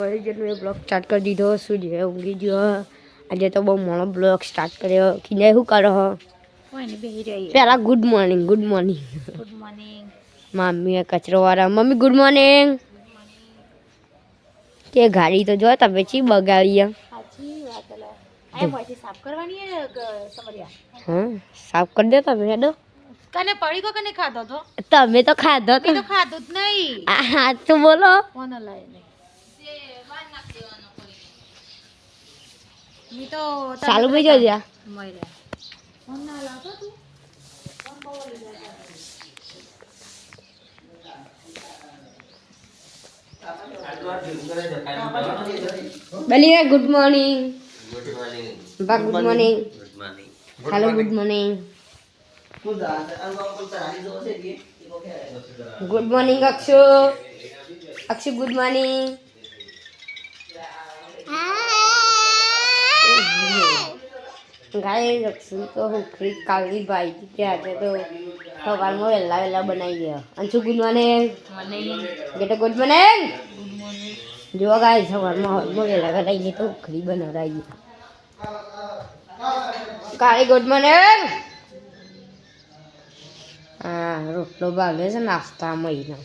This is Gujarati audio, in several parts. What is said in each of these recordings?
ફરી જેટલું એ બ્લોગ સ્ટાર્ટ કરી દીધો શું છે ઊંઘી ગયો આજે તો બહુ મોડો બ્લોગ સ્ટાર્ટ કર્યો. કિને શું કરો પહેલા good morning good morning good morning મમ્મીએ કચરો વાળા મમ્મી ગુડ મોર્નિંગ કે ગાડી તો જો તમે ચી બગાડી એમ સાચી વાત અલા આ મોઈથી સાફ કરી દો તમે હેડો. કને પડી ગયો કને ખાધો તો? તમે તો ખાધો તો. તો ખાધું જ નહીં. આ હા તો બોલો. કોને લાય ના લાવતો તું બની ગુડ મોર્નિંગ. ગુડ મોર્નિંગ બા good morning good morning. Hello, good morning. Good morning, Akshu. Akshu, good morning. ગાય અક્ષુ તો હું ખરીદ કાલની ભાઈ કે આજે તો સવારમાં વહેલા વહેલા બનાવી ગયા. અંશુ ગુડ મોર્નિંગ બેટા ગુડ મોર્નિંગ જો ગાય સવારમાં હોલમાં વહેલા વહેલા આવીને તો ખરી બનાવડાવી કાળી ગુડ મોર્નિંગ હા રોટલો ભાગે છે નાસ્તા મહિના.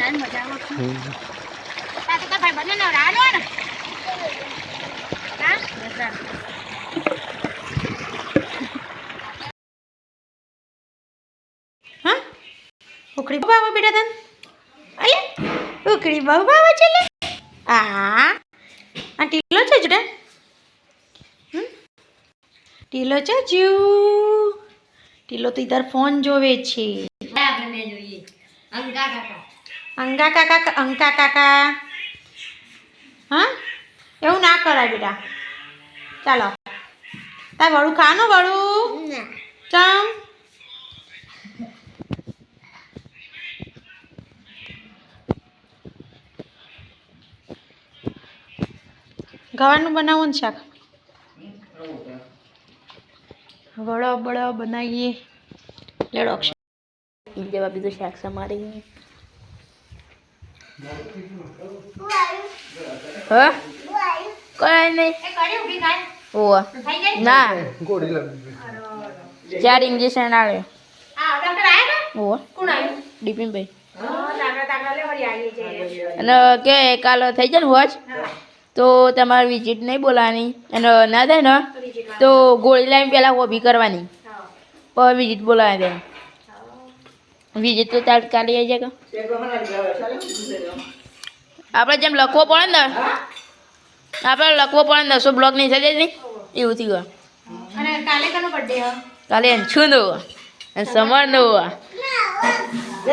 ઉકળી બાબા બેટા તન. અલે ઉકડી બહુ બાબા ચલે આ. આ ટીલો છે જોડે. હમ? ટીલો છે જીવ ટીલો તો ઇધર ફોન જોવે છે. અંગા કાકા અંકા કાકા. હા? એવું ના કરાય બેટા. ચાલો. તાર વડું ખાનું વડું ચમ. ગવાનું ને શાક. વડો બળો બનાવીએ. લેડો જવા બીજું શાક સમારી હા? કોઈ નહીં. ઓવા. ના. ચાર ઇન્જેક્શન આવે. ઓવા. ડીપીન ભાઈ અને કે કાલ થઈ જાય ને વોચ તો તમારે વિઝિટ નહીં બોલાવાની. અને ના થાય ને તો ગોળી લાઈન પહેલાં ઊભી કરવાની. પછી વિઝિટ બોલાવી દે વિઝિટ તો તાત્કાલિક આવી જાય આપણે જેમ લખવો પડે ને આપણે લખવો પડે ને દસો બ્લોક નહીં થઈ જાય નહીં એવું થયું અને કાલે કાલે અંશુનો અને સમરનો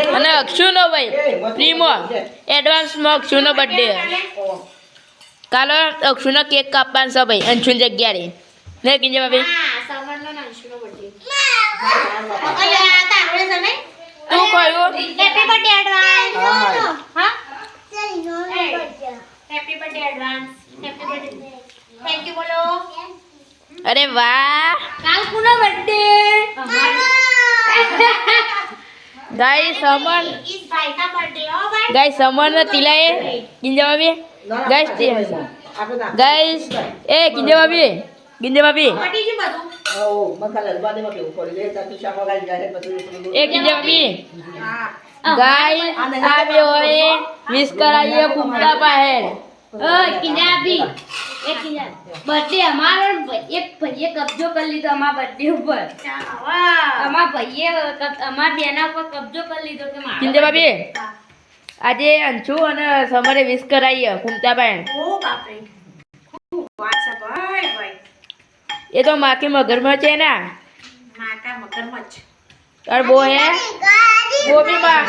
અને અક્ષુનો ભાઈ. પ્રીમો. એડવાન્સમાં અક્ષુનો બર્થડે કાલે અક્ષુનો કેક કાપવાનો છે ભાઈ અંશુની જગ્યાએ. ને કિંજે ભાભી? સમરનો અંશુનો બર્થડે આવ્યો? હેપી બર્થડે એડવાન્સ હા happy birthday advance happy birthday thank you બોલો. અરે વાહ. કાલ બર્થડે ગાઈસ અમન ઇસ ભાઈ બર્થડે ઓ ભાઈ. ગાઈસ અમન તિલાએ કિંજા બાબી ગાઈસ ગાઈસ એ કિંજા બાબી કીજે ભાભી. પટી ગયું બધું એ કીજે ભાભી. ગાય આવ્યો હોય વિશ કરાવીએ કુમતા પાહેર ઓય કિનાબી એ કિના બર્થડે અમારો એક ભાઈએ કબજો કરી લીધો અમારા બર્થડે ઉપર. વાહ અમારા ભાઈએ અમાર અમારા બેના ઉપર કબજો કરી લીધો કે મારો કિંજે ભાભી. આજે અંશુ અને સમરે વિશ કરાવીએ કુમતાબેન ઓ બાપરે ખૂબ વાત છે ભાઈ ભાઈ એ તો માકી મગરમાં છે ને. માકા મગરમચ્છ તાર બો હે? બો બી માં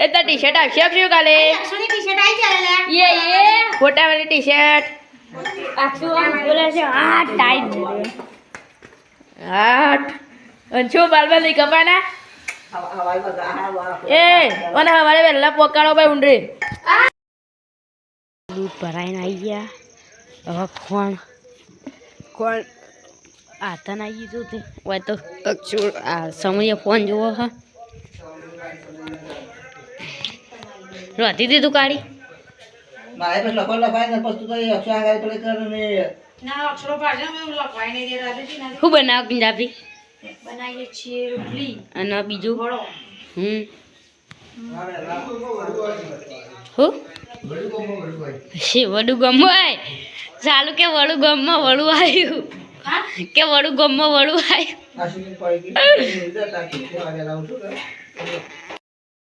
એ તો ટી શર્ટ આવશે શું કાલે? ये ये ફોટાવાળી ટી શર્ટ આક્ષુ આમ બોલે છે ટાઈટ આઠ. અંશુ બાલબાલ નહીં કપાના? એ અને હવારે વહેલા પોકાળો ભાઈ ઊંડરી દૂધ ભરાઈને આવી ગયા. હવે કોણ? કોણ? આતન આવી ગયું તે? હોય તો. આ સમયે ફોન જોવો હા. રોતી દીધું કાઢી. મારે પછી લખો લખાય ને પછી તો અક્ષર આગળ પેલે કરે ને ના અક્ષરો પાડજો મેં લખવાય નહીં દે રાધેજી શું બનાવ પંજાબી બનાવીએ છીએ રોટલી. અને બીજું? ગોળો હમ. હું. શી વડું ગમો. ચાલુ કે વડું ગમમાં વડું આવ્યું? કે વડું ગમમાં વડું આવ્યું?